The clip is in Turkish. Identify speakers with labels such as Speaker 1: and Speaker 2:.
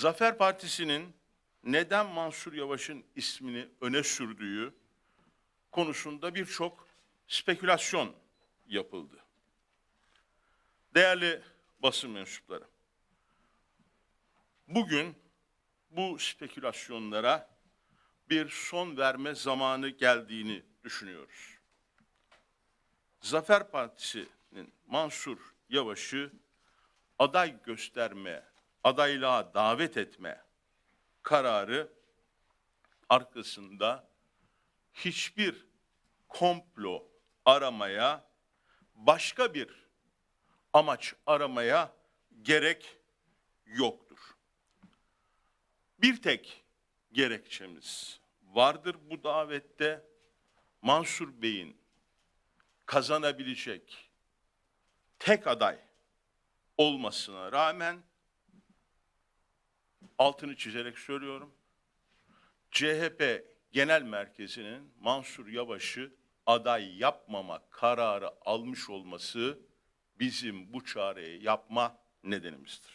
Speaker 1: Zafer Partisi'nin neden Mansur Yavaş'ın ismini öne sürdüğü konusunda birçok spekülasyon yapıldı. Değerli basın mensupları, bugün bu spekülasyonlara bir son verme zamanı geldiğini düşünüyoruz. Zafer Partisi'nin Mansur Yavaş'ı aday gösterme, adaylığa davet etme kararı arkasında hiçbir komplo aramaya, başka bir amaç aramaya gerek yoktur. Bir tek gerekçemiz vardır bu davette. Mansur Bey'in kazanabilecek tek aday olmasına rağmen altını çizerek söylüyorum. CHP Genel Merkezi'nin Mansur Yavaş'ı aday yapmama kararı almış olması bizim bu çareyi yapma nedenimizdir.